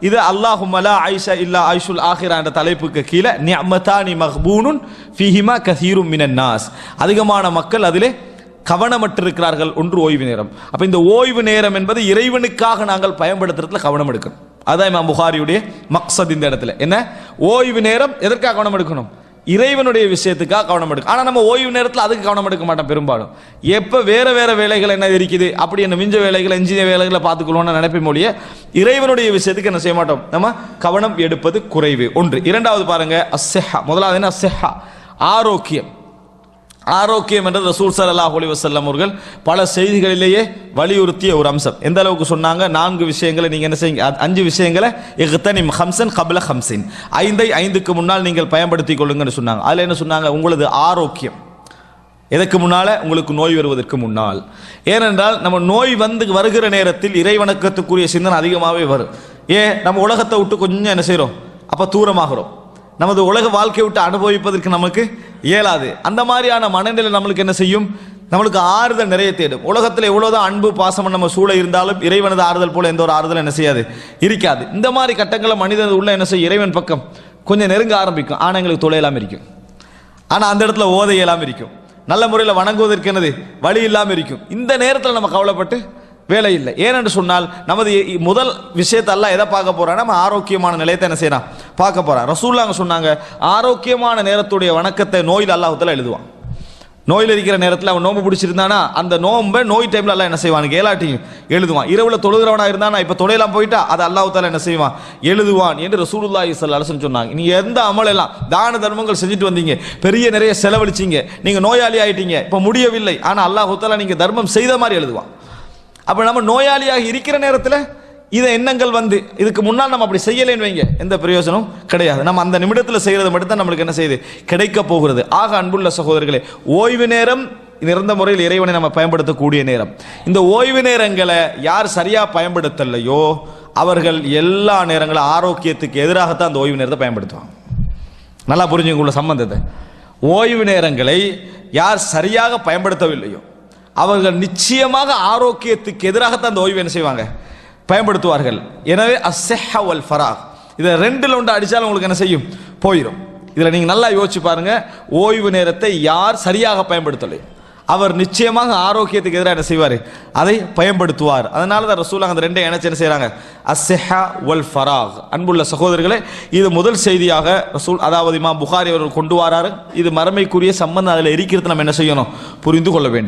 இது அல்லாஹுமலா ஐஷா இல்லா ஐஷுல் ஆஹிரா என்ற தலைப்புக்கு கீழே நியமதானி மஹ்பூனுன் ஃபிஹிமா கசீரும் மினன் நாஸ். அதிகமான மக்கள் அதிலே கவனமற்றிருக்கிறார்கள் ஒன்று ஓய்வு நேரம். அப்போ இந்த ஓய்வு நேரம் என்பது இறைவனுக்காக நாங்கள் பயன்படுத்துறதுல கவனம் எடுக்கணும். அதான் இமாம் புகாரியுடைய மக்சத் இந்த இடத்துல. என்ன? ஓய்வு நேரம் எதற்காக கவனம் எடுக்கணும்? இறைவனுடைய விஷயத்துக்காக கவனம் எடுக்கும். ஆனால் நம்ம ஓய்வு நேரத்தில் அதுக்கு கவனம் எடுக்க மாட்டோம் பெரும்பாலும். எப்போ வேறு வேறு வேலைகள் என்ன இருக்குது அப்படி என்ன மிஞ்ச வேலைகள் இன்ஜினியர் வேலைகளை பார்த்துக்கொள்வோம்னு நினைப்பை மொழிய இறைவனுடைய விஷயத்துக்கு என்ன செய்ய மாட்டோம்? நம்ம கவனம் எடுப்பது குறைவு. ஒன்று. இரண்டாவது பாருங்க அசெஹா முதலாவது என்ன? அஸ்ஸெஹா. ஆரோக்கியம். ஆரோக்கியம் என்றது ரசூல் ஸல்லல்லாஹு ஹோலி வசல்லம் அவர்கள் பல செய்திகளிலேயே வலியுறுத்திய ஒரு அம்சம். எந்த அளவுக்கு சொன்னாங்க? நான்கு விஷயங்களை நீங்கள் என்ன செய்யுங்க? அஞ்சு விஷயங்களை இஹ்தனிம் ஹம்சன் கபில ஹம்சின் ஐந்தை ஐந்துக்கு முன்னால் நீங்கள் பயன்படுத்திக் கொள்ளுங்கன்னு சொன்னாங்க. அதில் என்ன சொன்னாங்க? உங்களது ஆரோக்கியம். எதற்கு முன்னால்? உங்களுக்கு நோய் வருவதற்கு முன்னால். ஏனென்றால் நம்ம நோய் வந்து வருகிற நேரத்தில் இறைவணக்கத்துக்குரிய சிந்தனை அதிகமாகவே வரும். ஏன்? நம்ம உலகத்தை விட்டு கொஞ்சம் என்ன செய்கிறோம் அப்போ தூரமாகிறோம். நமது உலக வாழ்க்கையை விட்டு அனுபவிப்பதற்கு நமக்கு இயலாது. அந்த மாதிரியான மனநிலை நம்மளுக்கு என்ன செய்யும்? நம்மளுக்கு ஆறுதல் நிறைய தேடும். உலகத்தில் எவ்வளோதான் அன்பு பாசம் நம்ம சூழ இருந்தாலும் இறைவனது ஆறுதல் போல எந்த ஒரு ஆறுதலும் என்ன செய்யாது? இருக்காது. இந்த மாதிரி கட்டங்களில் மனிதன் உள்ள என்ன செய்யும்? இறைவன் பக்கம் கொஞ்சம் நெருங்க ஆரம்பிக்கும். ஆனால் எங்களுக்கு இல்லாமல் இருக்கும். ஆனால் அந்த இடத்துல ஓதை இயலாமல் இருக்கும். நல்ல முறையில் வணங்குவதற்கு என்னது? வழி இல்லாமல் இருக்கும். இந்த நேரத்தில் நம்ம கவலைப்பட்டு வேலை இல்லை ஏனென்று சொன்னால் நமது முதல் விஷயத்தை எல்லாம் எதை பார்க்க போறோம் நம்ம ஆரோக்கியமான நிலையத்தை என்ன செய்யலாம் பார்க்க போகிறான் ரசூல்லாங்க சொன்னாங்க ஆரோக்கியமான நேரத்துடைய வணக்கத்தை நோயில் அல்லாஹத்தில் எழுதுவான். நோயில் இருக்கிற நேரத்தில் அவன் நோம்பு பிடிச்சிருந்தானா? அந்த நோம்பை நோய் டைம்ல எல்லாம் என்ன செய்வான்? ஏலாட்டியும் எழுதுவான். இரவில் தொழுகிறவனாக இருந்தானா? இப்போ தொலைலாம் போயிட்டா? அது அல்லாஹ் என்ன செய்வான்? எழுதுவான் என்று ரசூலுல்லா இசல் அலைஹி சொன்னாங்க. நீங்கள் எந்த அமலெல்லாம் தான தர்மங்கள் செஞ்சுட்டு வந்தீங்க. பெரிய நிறைய செலவழிச்சீங்க. நீங்கள் நோயாளி ஆயிட்டீங்க. இப்போ முடியவில்லை. ஆனால் அல்லாஹ் நீங்கள் தர்மம் செய்த மாதிரி எழுதுவான். அப்ப நம்ம நோயாளியாக இருக்கிற நேரத்தில் இதை எண்ணங்கள் வந்து இதுக்கு முன்னால் நம்ம அப்படி செய்யலைன்னு வைங்க. எந்த பிரயோஜனம் கிடையாது. நம்ம அந்த நிமிடத்தில் செய்யறது மட்டும் தான் நம்மளுக்கு என்ன செய்யுது? கிடைக்க போகிறது. ஆக அன்புள்ள சகோதரர்களே ஓய்வு நேரம் நிறந்த முறையில் இறைவனை நம்ம பயன்படுத்தக்கூடிய நேரம். இந்த ஓய்வு நேரங்களை யார் சரியா பயன்படுத்தலையோ அவர்கள் எல்லா நேரங்களும் ஆரோக்கியத்துக்கு எதிராகத்தான் அந்த ஓய்வு நேரத்தை பயன்படுத்துவாங்க. நல்லா புரிஞ்சுங்க உள்ள சம்பந்தத்தை. ஓய்வு நேரங்களை யார் சரியாக பயன்படுத்தவில்லையோ அவர்கள் நிச்சயமாக ஆரோக்கியத்துக்கு எதிராகத்தான் அந்த ஓய்வு என்ன செய்வாங்க? பயன்படுத்துவார்கள். எனவே அஸ்ஸெஹ வல் ஃபராக். இதை ரெண்டில் ஒன்று அடித்தாலும் உங்களுக்கு என்ன செய்யும்? போயிடும் இதில் நீங்கள் நல்லா யோசிச்சு பாருங்க. ஓய்வு நேரத்தை யார் சரியாக பயன்படுத்தலை? அவர் நிச்சயமாக ஆரோக்கியத்துக்கு எதிராக என்ன செய்வார்? அதை பயன்படுத்துவார். அதனால தான் ரசூல் அந்த ரெண்டே இணைச்சு என்ன செய்கிறாங்க அஸ்ஸெஹா வல் ஃபராக். அன்புள்ள சகோதரர்களே இது முதல் செய்தியாக ரசூல் அதாவது இமாம் புகாரி அவர்கள் கொண்டு வராரு. இது மறமைக்குரிய சம்பந்தம். அதில் இருக்கிறது நம்ம என்ன செய்யணும்? புரிந்து கொள்ள வேண்டும்.